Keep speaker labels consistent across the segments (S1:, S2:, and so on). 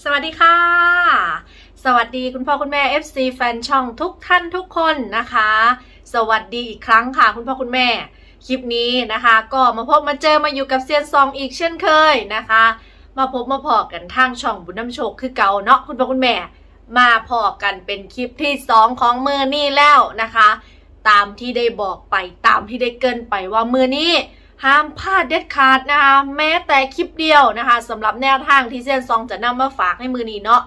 S1: สวัสดีค่ะ สวัสดีคุณพ่อคุณแม่ FC แฟนช่องทุกท่านทุกคนนะคะ สวัสดีอีกครั้งค่ะ คุณพ่อคุณแม่ คลิปนี้นะคะ ก็มาพบมาเจอมาอยู่กับเซียนซองอีกเช่นเคยนะคะ มาพบมาพอกันทางช่องบุญน้ำโชคคือเก่าเนาะคุณพ่อคุณแม่ มาพอกันเป็นคลิปที่ 2 ของมือนี่แล้วนะคะ ตามที่ได้บอกไปตามที่ได้เกินไปว่ามือนี้ ห้ามพลาดเด็ดขาดนะคะแม้แต่คลิปเดียวนะคะสำหรับแนวทางที่เซียนซองจะนำมาฝากให้มือนี้เนาะ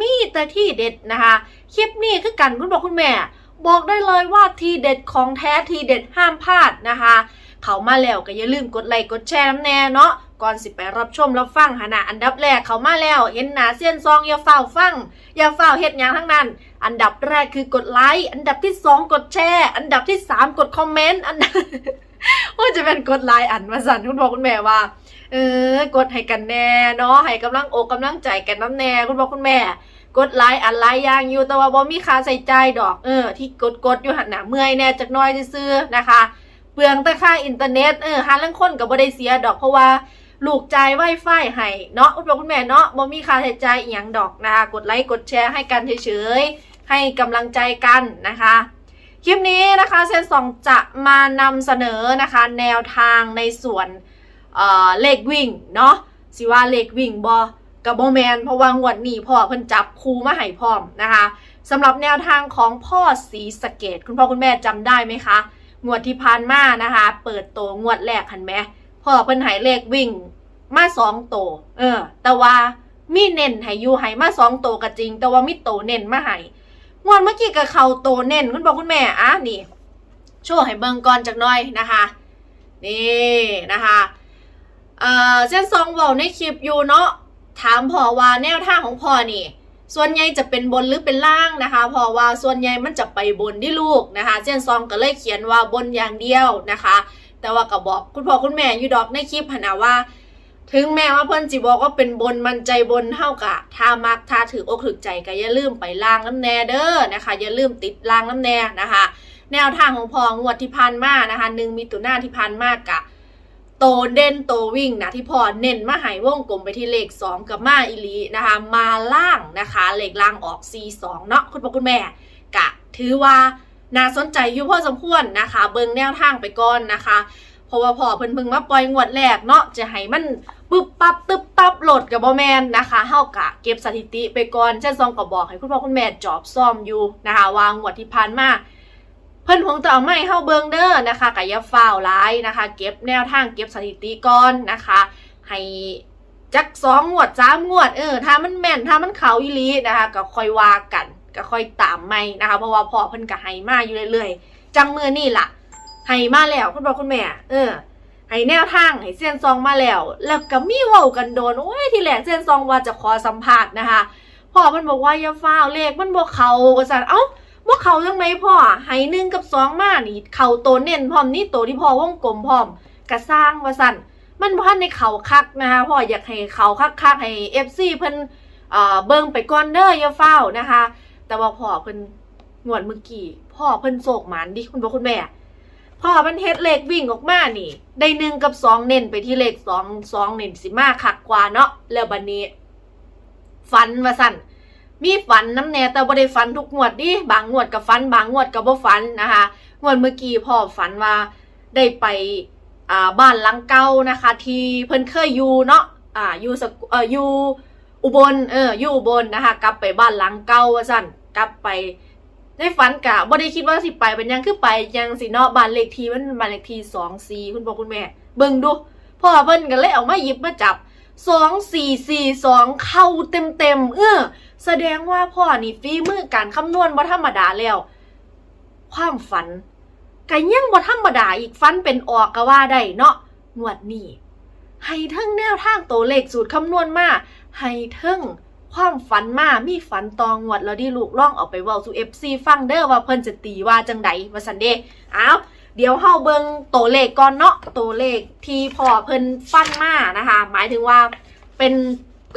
S1: มีแต่ที่เด็ดนะคะ คลิปนี้คือกันคุณบอกคุณแม่ บอกได้เลยว่าทีเด็ดของแท้ทีเด็ดห้ามพลาดนะคะ เขามาแล้วก็อย่าลืมกดไลค์กดแชร์น้ำแน่เนาะก่อนสิไปรับชมรับฟังหานะอันดับแรกเขามาแล้วเห็นหนาเซียนซองอย่าเฝ้าฟังอย่าเฝ้าเฮ็ดหยังทั้งนั้น อันดับแรกคือกดไลค์อันดับที่สองกดแชร์ อันดับที่สามกดคอมเมนต์อันดับ ว่าจะเป็นกดไลค์อันมาสั่นคุณพ่อคุณแม่ว่า เออกดให้กันแน่เนาะให้กำลังอกกำลังใจกันน้ำแน่คุณพ่อคุณแม่ กดไลค์อันไลค์ยางอยู่แต่ว่าบ่มีค่าใส่ใจดอกเออที่กดกดอยู่หันหน้าเมื่อยแน่จักน้อยซื่อนะคะเปลืองแต่ค่าอินเทอร์เน็ตเออหาลังคนก็บ่ได้เสียดอกเพราะว่าลูกจ่ายไวไฟให้เนาะคุณพ่อคุณแม่เนาะบ่มีค่าใช้จ่ายอีหยังดอกนะคะกดไลค์กดแชร์ให้กันเฉยๆให้กำลังใจกันนะคะ คลิปนี้นะคะเซนสองจะมานำเสนอนะคะ แนวทางในส่วนเออเลขวิ่งเนาะสิว่าเลขวิ่งบอกับบแมนเพราะว่างวดนี้พ่อเพิ่นจับครูมาให้พร้อมนะคะสำหรับแนวทางของพ่อสีสเกต คุณพ่อคุณแม่จำได้ไหมคะงวดที่ผ่านมานะคะ เปิดโตวงวดแรกหันไหมพ่อเพิ่นให้เลขวิ่งมาสองโตเออ แต่ว่ามีเน้นให้อยู่ให้มาสองโตก็จริง แต่ว่ามีโตเน้นมาให้ งวดเมื่อกี้กับเขาโตเน่นคุณบอกคุณแม่อะนี่โชว์ให้เบิ่งก่อนจากหน้อยนะคะนี่นะคะเอ่อเส้นซองเว้าในคลิปอยู่เนาะถามพ่อว่าแนวทางของพ่อนี่ ส่วนใหญ่จะเป็นบนหรือเป็นล่างนะคะเพอว่าส่วนใหญ่มันจะไปบนที่ลูกนะคะเส้นซองก็เลยเขียนว่าบนอย่างเดียวนะคะ แต่ว่าก็บอกคุณพ่อคุณแม่อยู่ดอกในคลิปหันนะว่า ถึงแม้ว่าเพิ่นจิบอกว่าเป็นบนมันใจบนเท่ากับถ้ามักถ้าถืออกถือใจก็อย่าลืมไปล่างน้ำแน่เด้อนะคะ อย่าลืมติดล่างน้ำแน่นะคะ แนวทางของพองวดที่พันมานะคะหนึ่งมีตุหน้าที่พันมากกะโตเด่นโตวิ่งนะที่พอเน้นมาหายวงกลมไปที่เลข 2 กับมาอิลีนะคะ มาล่างนะคะ เลขล่างออก C2 เนาะคุณพ่อคุณแม่กะ ถือว่าน่าสนใจอยู่พอสมควรนะคะ เบิงแนวทางไปก่อนนะคะ ราะว่าพอเพิ่นเพิ่งมาปล่อยงวดแรกเนาะจะให้มันปึ๊บปั๊บตึ๊บตับโหลดกับบอแมนนะคะเฮากะเก็บสถิติไปก่อนเช่นซองก็บอกให้คุณพ่อคุณแม่จอบซ่อมอยู่นะคะวางงวดที่ผ่านมาเพิ่นคงจะเอไม่เข้าเบิงเด้อนะคะกะอยาฟ้าวร้ายนะคะ เก็บแนวทางเก็บสถิติก่อนนะคะ ให้จักสองงวดสามงวดเออถ้ามันแม่นถ้ามันเขาอีลีนะคะก็ค่อยว่ากันก็ค่อยตามไม่นะคะ เพราะว่าพ่อเพิ่นก็ให้มาอยู่เรื่อยๆ จังมือนี่ล่ะ ให้มาแล้วคุณพ่อคุณแม่ เออให้แนวทางให้เซียนซองมาแล้ว แล้วก็มีเว้ากันโดนโอ้ยที่แรกเซียนซองว่าจะขอสัมภาษณ์นะคะพ่อเพิ่นบอกว่าอย่าฟ้าวเลขมันบ่เขาว่าซั่นเอ้าว่าเขาจังไหนพ่อให้หนึ่งกับสองมานี่เขาโตเน้นพร้อมนี่โตที่พ่อวงกลมพร้อมกระสร้างว่าสั่นมันพันในเขาคักนะคะพ่ออยากให้เขาคักคักให้เอฟซีเพิ่นเอ่อเบิ่งไปก่อนเด้ออย่าเฝ้านะคะ แต่ว่าพ่อเพิ่นงวดเมื่อกี้พ่อเพิ่นโศกหมานดิคุณพ่อคุณแม่ พ่อเพิ่นเฮ็ดเลขวิ่งออกมานี่ ได้หนึ่งกับสองเน้นไปที่เลขสองสองเน้นสิมาคักกว่าเนาะแล้วบัดนี้ ฝันว่าสั่นมีฝันน้ำแน่แต่บ่ได้ฝันทุกงวดดิบางงวดกับฝัน บางงวดกับบ่ฝันนะคะงวดเมื่อกี้พ่อฝันว่าได้ไปอ่าบ้านหลังเก่านะคะ ที่เพิ่นเคยอยู่เนาะอ่าอยู่สกเอออยู่อุบลเอออยู่อุบลนะคะ กลับไปบ้านหลังเก่าว่าซั่นกลับไป ในฝันกะบ่ได้คิดว่าสิไปเป็นยังคือไปยังสิเนาะบ้านเลขที่มันบ้านเลขที่24คุณพ่อคุณแม่ เบิ่งดูพ่อเพิ่นก็เลยเอามาหยิบมาจับ2442เข้าเต็มๆเออแสดงว่าพ่อนี่ฝีมือการคำนวณบ่ธรรมดาแล้ว ความฝันก็ยังบ่ธรรมดาอีกฝันเป็นออกก็ว่าได้เนาะงวดนี้ให้ทั้งแนวทางตัวเลขสูตรคำนวณมาให้ทั้ง ความฝันมามีฝันตองงวดแล้วดิลูกล่องเอาไปเว้าสู่ FC ฟังเด้อว่าเพิ่นจะตีว่าจังใดว่าซั่นเด้อ้าวเดี๋ยวเฮาเบิงตัวเลขก่อนเนาะตัวเลขที่พ่อเพิ่นฟันมานะคะ หมายถึงว่าเป็น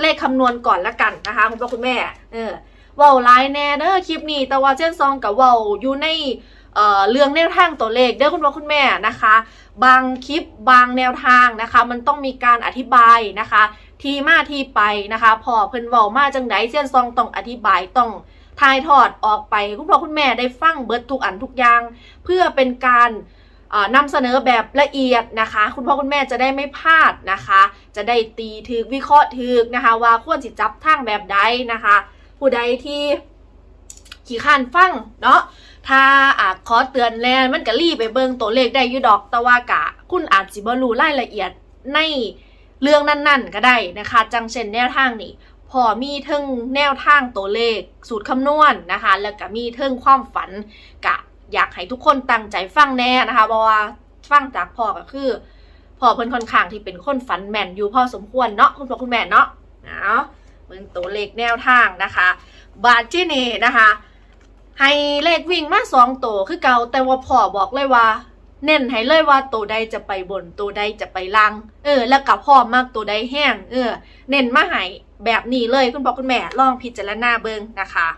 S1: เลขคำนวณก่อนละกันนะคะคุณพ่อคุณแม่ เออว้าไลน์แน่เด้อคลิปนี้ แต่ว่าเช่นซองกับว้าอยู่ในเอ่อเรื่องแนวทางตัวเลขเด้อคุณพ่อคุณแม่นะคะ บางคลิปบางแนวทางนะคะ มันต้องมีการอธิบายนะคะ ที่มาที่ไปนะคะพอเพิ่นเว้ามาจังไดเซียนซองต้องอธิบายต้องถ่ายทอดออกไปคุณพ่อคุณแม่ได้ฟังเบิดทุกอันทุกอย่าง เพื่อเป็นการนำเสนอแบบละเอียดนะคะ คุณพ่อคุณแม่จะได้ไม่พลาดนะคะ จะได้ตีถึกวิเคราะห์ถึกนะคะ ว่าควรสิจับทางแบบใดนะคะ ผู้ใดที่ขี้ข้านฟังเนาะถ้าอาจขอเตือนแล้วมันก็รีบไปเบิ่งตัวเลขได้ยู่ดอกแต่ว่ากะ คุณอาจสิบ่รู้รายละเอียดใน เรื่องนั้นๆ ก็ได้นะคะ จังเช่นแนวทางนี้พอมีเทิงแนวทางตัวเลข สูตรคำนวณนะคะ แล้วก็มีเทิงความฝันกะอยากให้ทุกคนตั้งใจฟังแน่นะคะเพราะว่าฟังจากพ่อก็คือพ่อเพิ่นค่อนข้างที่เป็นคนฝันแม่นอยู่พอสมควรเนาะคุณพ่อคุณแม่เนาะเอาเบิ่งตัวเลขแนวทางนะคะ บาทที่นี่นะคะ ให้เลขวิ่งมาสองตัวคือเก่าแต่ว่าพ่อบอกเลยว่า เน้นให้เลยว่าตัวใดจะไปบนตัวใดจะไปล่าง เออ แล้วกับพ่อมากตัวใดแห้ง เออ เน้นมาให้แบบนี้เลยคุณพ่อคุณแม่ลองพิจารณาเบิ่งนะคะ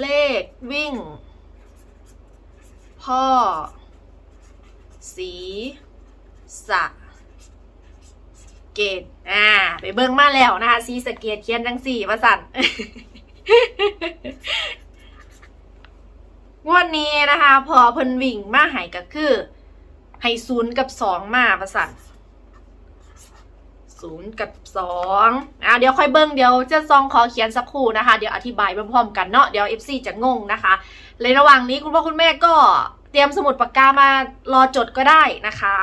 S1: เลขวิ่ง พ่อ สีสะเกตอ่า ไปเบิ่งมาแล้วนะคะสีสะเกตเขียนจังสี่ว่าสัน งวดนี้นะคะ พอเพิ่นวิ่งมาหายก็คือให้ศูนย์กับสองมาประสันศูนย์กับสองอะเดี๋ยวค่อยเบิ้งเดี๋ยวจะซองขอเขียนสักครู่นะคะ เดี๋ยวอธิบายพร้อมๆกันเนาะเดี๋ยวเอฟซีจะงงนะคะในระหว่างนี้คุณพ่อคุณแม่ก็เตรียมสมุดปากกามารอจดก็ได้นะคะ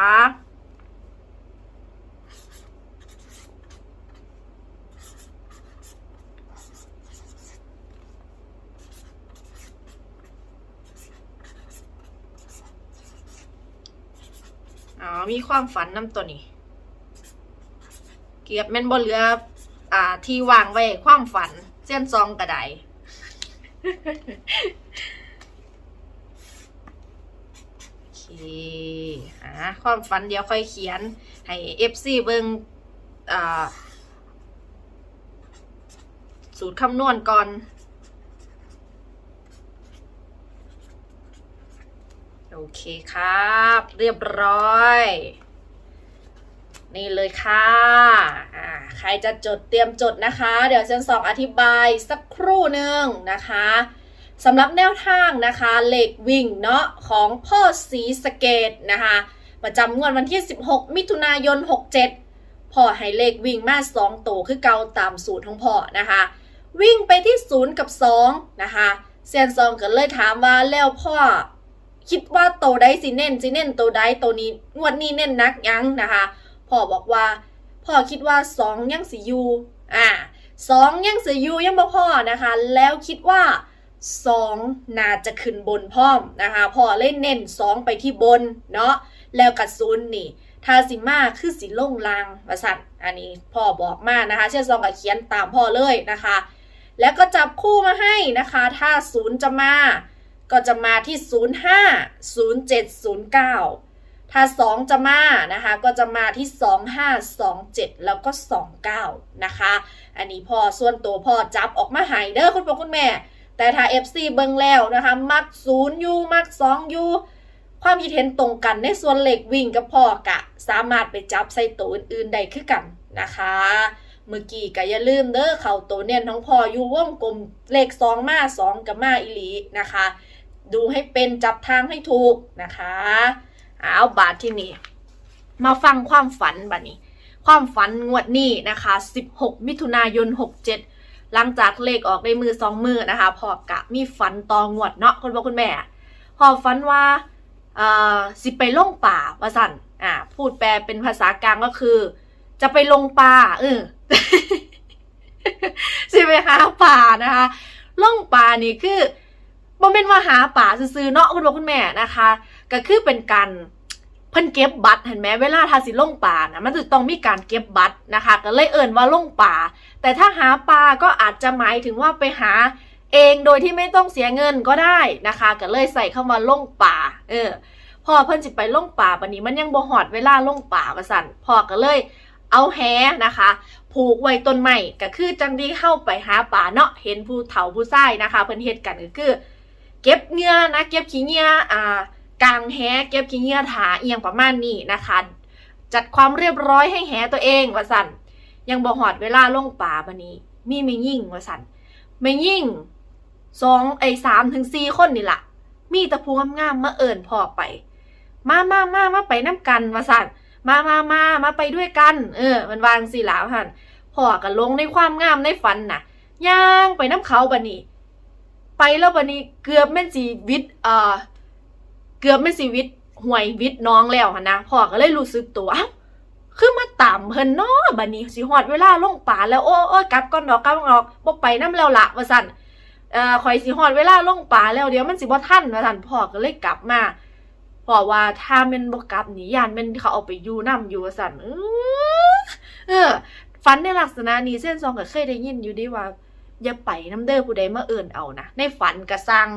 S1: มีความฝันนำตัวนี้ เกียบแม่นบ่เหลือ อ่า ที่วางไว้ความฝัน เส้นซองกระไดโอเคอ่าความฝันเดี๋ยวค่อยเขียน ให้ FC เบิงอ่า สูตรคำนวณก่อน โอเคครับ เรียบร้อย นี่เลยค่ะอ่าใครจะจดเตรียมจดนะคะ เดี๋ยวเซนสองอธิบายสักครู่หนึ่งนะคะสำหรับแนวทางนะคะเหล็กวิ่งเนาะของพ่อสีสเกตนะคะประจำงวดวันที่ 16 มิถุนายน 67 พ่อให้เลขวิ่งมา2ตัวคือเกาตามสูตรของพ่อนะคะ วิ่งไปที่ 0 กับ 2 นะคะเซียนซองก็เลยถามว่าแล้วพ่อ คิดว่าโตได้สิเน้นสิเน้นโตได้โตนี้งวดนี้เน้นนักยังนะคะพ่อบอกว่าพ่อคิดว่าสองยังสิยูอ่าสองยังสิยูยังบ่พ่อนะคะ แล้วคิดว่าสองน่าจะขึ้นบนพร้อมนะคะพ่อเล่นเน้นสองไปที่บนเนาะแล้วกัดซูนนี่ทาสิมาคือสิล่งลางว่าสัตว์อันนี้พ่อบอกมานะคะ เช่นซองกับเขียนตามพ่อเลยนะคะ แล้วก็จับคู่มาให้นะคะ ถ้าศูนย์จะมา ก็จะมาที่ 05 07 09 ถ้า 2 จะมานะคะ ก็จะมาที่ 25 27 แล้วก็ 29 นะคะ อันนี้พ่อส่วนตัวพ่อจับออกมาใหายเด้อคุณพ่อคุณแม่ แต่ถ้า FC เบิ่งแล้วนะคะ มัก0ยูมัก2ยูความคิดเห็นตรงกันในส่วนเหล็กวิ่งกับพ่อกะ สามารถไปจับใส่ตัวอื่นๆได้คือกันนะคะเมื่อกี้ก็อย่าลืมเด้อเข่าตัวเนียน้องพ่ออยู่วงกลมเลขสองมาสองกับมาอีหลีนะคะ ดูให้เป็นจับทางให้ถูกนะคะเอาบาทที่นี่มาฟังความฝันบัดนี้ ความฝันงวดนี้นะคะ 16 มิถุนายน 67 หลังจากเลขออกในมือสองมือนะคะพอกะมีฝันตองวดเนาะคุณพ่อคุณแม่ พอฝันว่าเออสิไปล่องป่าว่าสั่นอ่าพูดแปลเป็นภาษากลางก็คือ จะไปลงป่าเออสิไปหาป่านะคะล่องป่านี่คือ บ่เป็นว่าหาป่าซื้อๆเนาะคุณพ่อคุณแม่นะคะ ก็คือเป็นการเพิ่นเก็บบัตรเห็นไหมเวลาทาสิล่งป่านะมันจะต้องมีการเก็บบัตรนะคะ ก็เลยเอิ่นว่าล่งป่า แต่ถ้าหาปลาก็อาจจะหมายถึงว่าไปหาเองโดยที่ไม่ต้องเสียเงินก็ได้นะคะ ก็เลยใส่เข้ามาล่งป่า เออพอเพิ่นสิไปล่งป่าบัดนี้มันยังบ่ฮอดเวลาล่งป่าว่าซั่นพ่อก็เลยเอาแหนะคะ ผูกไว้ต้นไม้ก็คือจังที่เข้าไปหาป่าเนาะเห็นผู้เฒ่าผู้ชายนะคะ เพิ่นเฮ็ดกันก็คือ เก็บเงื่อนะเก็บขี้เงื่ออ่ากางแหเก็บขี้เงื่อถาเอียงประมาณนี้นะคะ จัดความเรียบร้อยให้แหตัวเองว่าสันยังบ่หอดเวลาลงป่าบันนี้ มีไม่ยิ่งว่าสันไม่ยิ่งสองไอ้สามถึงสี่คนนี่ละมีตะพูงงามๆมาเอิ่นพ่อไป มามามามาไปน้ำกันว่าสันมามามามาไปด้วยกัน เออ มันวางสิหลาวหันพ่อก็ลงในความงามในฝันน่ะย่างไปน้ำเขาบันนี้ ไปแล้วบันนี้เกือบแม่นสีวิทเอ่อเกือบแม่นสีวิทห่วยวิทน้องแล้วหันะพ่อก็เลยรู้สึกตัวอ้าวคือมาตามเพิ่นเนาะบัดนี้สิฮอดเวลาลงป่าแล้วโอ้โอ้ยกลับก่อนดอกกลับก่อนดอกบ่ไปน้ำแล้วละว่าซั่นเอ่อข่อยสิฮอดเวลาลงป่าแล้วเดี๋ยวมันสิบ่ทันว่าซั่นพ่อก็เลยกลับมาพ่อว่าถ้าแม่นบ่กลับนี่ยานแม่นเขาเอาไปอยู่นํอยู่ว่าซั่นเออเออฝันในลักษณะนี้เส้นซองก็เคยได้ยินอยู่ดีว่า อย่าไปน้ำเด้อผู้ใดมาเอิ่นเอานะในฝันก็สั่ง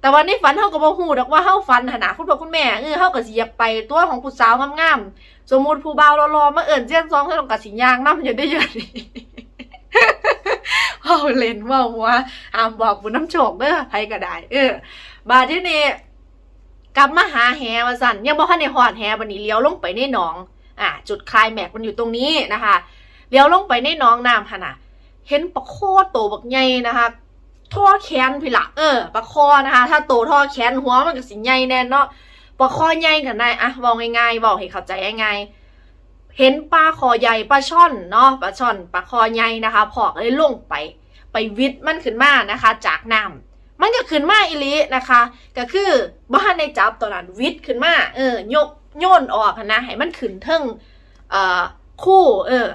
S1: แต่ว่าในฝันเฮาก็บ่ฮู้ดอกว่าเฮาฝันหนนะคุณพ่อคุณแม่เออเฮาก็สิอยากไปตัวของผู้สาวงามๆสมมุติผู้บ่าวรอๆมาเอิ่นเจียนซองเฮาต้องก็สิย่างนำอยู่ได้อยู่นี่เฮาเล่นเว้าหัวห้ามบอกผู้น้ำโชคเด้อไผก็ได้เออบาดที่นี่กลับมาหาแฮว่าซั่นยังบ่ทันได้ฮอดแฮบัดนี้เลี้ยวลงไปในหนอง อ่า จุดคลายแม็กมันอยู่ตรงนี้นะคะเลี้ยวลงไปในหนองน้ำหั่นน่ะ เห็นปลาโคโตบักใหญ่นะคะท่อแขนพี่ละเออปลาคอนะคะ ถ้าโตท่อแขนหัวมันก็สิใหญ่แน่นเนาะปลาคอใหญ่กันได้อะบอกง่ายๆบอกให้เข้าใจง่ายๆเห็นปลาคอใหญ่ปลาช่อนเนาะปลาช่อนปลาคอใหญ่นะคะพอกเลยลงไป ไปวิทมันขึ้นมานะคะ จากน้ำมันก็ขึ้นมาอีหลีนะคะ ก็คือบ้านในจับตอนนั้นวิทขึ้นมาเออยกโยนออกนนะให้มันขึ้นเทิงเอ่อคู่เออ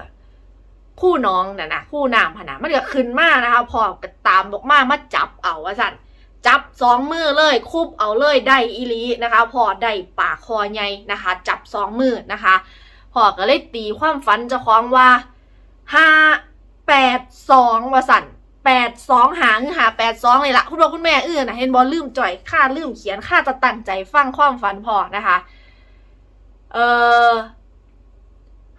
S1: คู่น้องน่ะนะคู่น้ำพนะมันก็ขึ้นมานะคะ พอกตามบอกมามาจับเอาว่าสั่นจับสองมือเลยคุบเอาเลยได้อีลีนะคะ พอได้ปากคอใหญ่นะคะ จับสองมือนะคะพอก็เลยตีความฝันจะคล้องว่าห้าแปดสองว่าสั่นแปดสองหางหาแปดสองเลยละคุณพ่อคุณแม่เอื้อนะเห็นบอลลืมจ่อยค่าลืมเขียนค่าจะตั้งใจฟังความฝันพอนะคะ เออ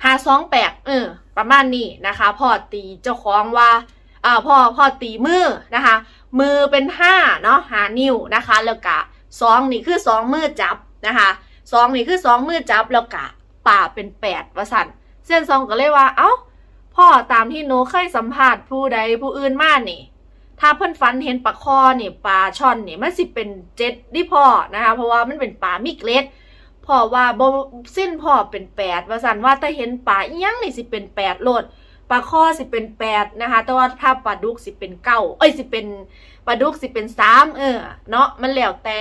S1: หาสองแปดเออ ประมาณนี้นะคะพ่อตีเจ้าของว่าอ่าพ่อพ่อตีมือนะคะ มือเป็นห้าเนาะหานิ้วนะคะ แล้วกะสองนี่คือสองมือจับนะคะสองนี่คือสองมือจับแล้วกะป่าเป็นแปดวสันเส้นซองก็เลยว่า เอ้า พ่อตามที่หนูเคยสัมภาษณ์ผู้ใดผู้อื่นมานี่ ถ้าเพิ่นฝันเห็นปลาคอนี่ปลาช่อนนี่มันสิเป็นเจ็ดดิพ่อนะคะ เพราะว่ามันเป็นปลามิเกล็ด พ่อว่าบ่สิ้นพ่อเป็นแปดว่าสันว่าแต่เห็นปลาอีหยังนี่สิเป็นแปดโลดปลาข้อสิเป็นแปดนะคะ แต่ว่าถ้าปลาดุกสิเป็นเก้าเอ้ยสิเป็นปลาดุกสิเป็นสามเออ เนาะมันแล้วแต่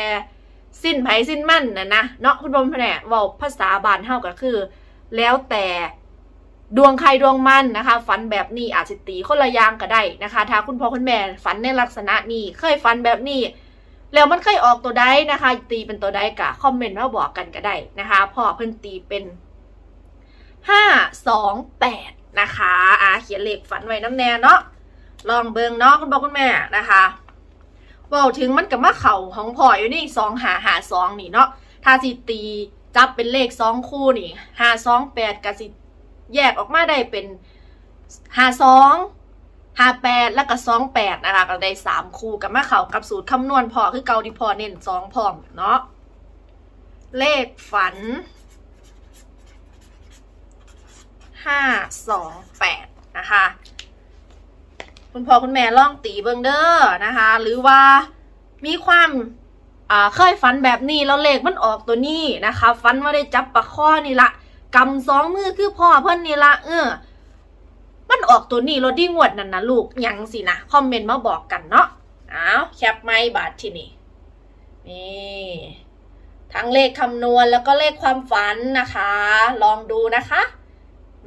S1: สิ้นไผสิ้นมั่นนะนะเนาะคุณผู้ชมแผนกว้าภาษาบานเฮาก็คือ แล้วแต่ดวงใครดวงมันนะคะ ฝันแบบนี้อาจจะตีคนละย่างก็ได้นะคะ ถ้าคุณพ่อคุณแม่ฝันในลักษณะนี้เคยฝันแบบนี้ แล้วมันเคยออกตัวใดนะคะ ตีเป็นตัวใดกะคอมเมนต์มาบอกกันก็ได้นะคะพ่อเพิ่นตีเป็นห้าสองแปดนะคะอ่าเขียนเลขฝันไว้น้ำแน่เนาะลองเบิงเนาะคุณบอกคุณแม่นะคะบอกถึงมันกับมาเข่าของพ่ออยู่นี่สองหาหาสองนี่เนาะถ้าสิตีจับเป็นเลขสองคู่นี่หาสองแปดกับสิแยกออกมาได้เป็นหาสอง ห้าแปดแล้วก็สองแปดนะคะก็ได้สามคู่กับมาเขากับสูตรคำนวณพอคือเกาที่พอเน้นสองพอมเนาะเลขฝันห้าสองแปดนะคะ คุณพ่อคุณแม่ล่องตีเบิงเด้อนะคะ หรือว่ามีความอ่าเคยฝันแบบนี้แล้วเลขมันออกตัวนี้นะคะฝันว่าได้จับปลาข้อนี่ละกำสองมือคือพ่อเพิ่นนี่ละเออ มันออกตัวนี้รถดีงวดนั่นนะลูกยังสินะคอมเมนต์มาบอกกันเนาะเอาแคปไม่บาทที่นี่นี่ทั้งเลขคำนวณแล้วก็เลขความฝันนะคะ ลองดูนะคะ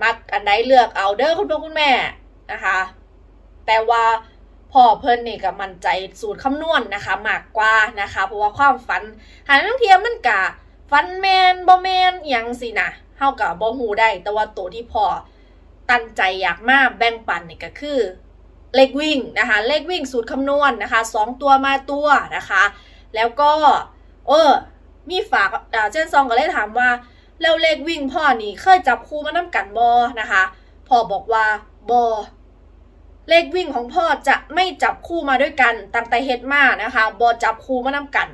S1: มักอันไหนเลือกเอาเด้อคุณพ่อคุณแม่นะคะ แต่ว่าพ่อเพิ่นนี่ก็มั่นใจสูตรคำนวณนะคะ มากกว่านะคะ เพราะว่าความฝัน หาทั้งเทียมมันกะฝันแมนบ่แมนอหยังสินะเฮากับบ่ฮู้ได้ แต่ว่าตัวที่พ่อ ตั้งใจอยากมาแบ่งปันนี่ก็คือเลขวิ่งนะคะเลขวิ่งสูตรคำนวณนะคะสองตัวมาตัวนะคะ แล้วก็เออมีฝากเจนซองก็เลยถามว่าแล้วเลขวิ่งพ่อนี่เคยจับคู่มาน้ำกันบอนะคะพ่อบอกว่าบอเลขวิ่งของพ่อจะไม่จับคู่มาด้วยกันตั้งแต่เฮ็ดมานะคะบอจับคู่มาน้ำกัน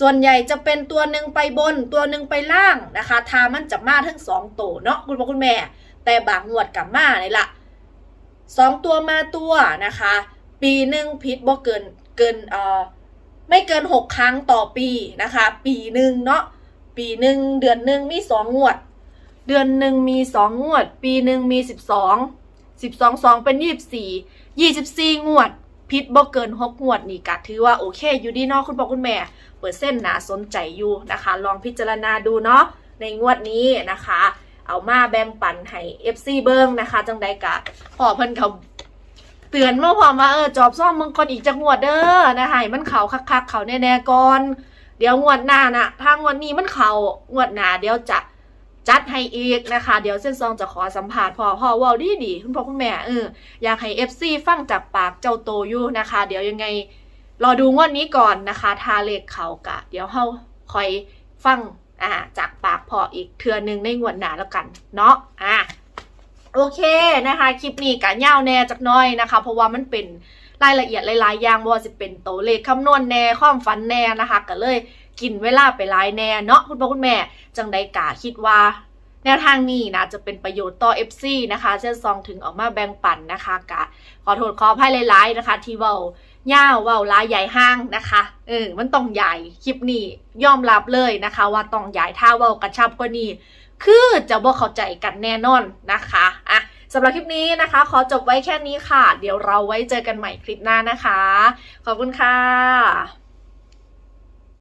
S1: ส่วนใหญ่จะเป็นตัวหนึ่งไปบน ตัวหนึ่งไปล่างนะคะทามันจะมาทั้งสองตัวเนาะคุณพ่อคุณแม่ แต่บางงวดกับมาเลยละสองตัวมาตัวนะคะ ปีหนึ่งพิษบ่เกินเกินเอ่อไม่เกินหกครั้งต่อปีนะคะ ปีหนึ่งเนาะปีหนึ่งเดือนหนึ่งมีสองงวด เดือนหนึ่งมีสองงวด ปีหนึ่งมีสิบสองสิบสองสองเป็นยี่สิบสี่ยี่สิบสี่งวดพิษบ่เกินหกงวดนี่กะถือว่าโอเคอยู่ดีเนาะคุณพ่อคุณแม่ เปิดเส้นหนาสนใจอยู่นะคะ ลองพิจารณาดูเนาะในงวดนี้นะคะ เอามาแบ่งปันให้ FC เบิ้งนะคะ จังใดกะพอเพิ่นเขาเตือนเมาพร้อมว่าเออจอบซ่อมมึงก่อนอีกจักงวดเด้อนะคะให้มันเขาคักๆเขาแน่ๆก่อนเดี๋ยวงวดหน้านะถ้างวดนี้มันเขางวดหน้าเดี๋ยวจะจัดให้อีกนะคะ เดี๋ยวเส้นซองจะขอสัมภาษณ์พ่อพ่อว่าดีดีคุณพ่อคุณแม่เอออยากให้ FC ฟังจากปากเจ้าโตอยู่นะคะ เดี๋ยวยังไงรอดูงวดนี้ก่อนนะคะ ทาเลขเขากะ เดี๋ยวเฮาคอยฟัง อ่าจากปากพออีกเทือนึงในงวดหนาแล้วกันเนาะอะโอเคนะคะ คลิปนี้กะยาแน่จักน้อยนะคะ เพราะว่ามันเป็นรายละเอียดหลายๆอย่างว่าจะเป็นตัวเลขคำนวณแน่ความฝันแน่นะคะ ก็เลยกินเวลาไปหลายแน่เนาะคุณพ่อคุณแม่จังใดกะคิดว่าแนวทางนี้นะจะเป็นประโยชน์ต่อ FC นะคะเช่นซองถึงออกมาแบ่งปันนะคะกะขอโทษขออภัยหลายๆนะคะ ที่เว้า ย่าวเว้าลายใหญ่ห้างนะคะเออมันต้องใหญ่คลิปนี้ยอมรับเลยนะคะ ว่าต้องใหญ่ถ้าเว้ากระชับกว่านี้คือจะบ่เข้าใจกันแน่นอนนะคะอะสำหรับคลิปนี้นะคะ ขอจบไว้แค่นี้ค่ะ เดี๋ยวเราไว้เจอกันใหม่คลิปหน้านะคะ ขอบคุณค่ะ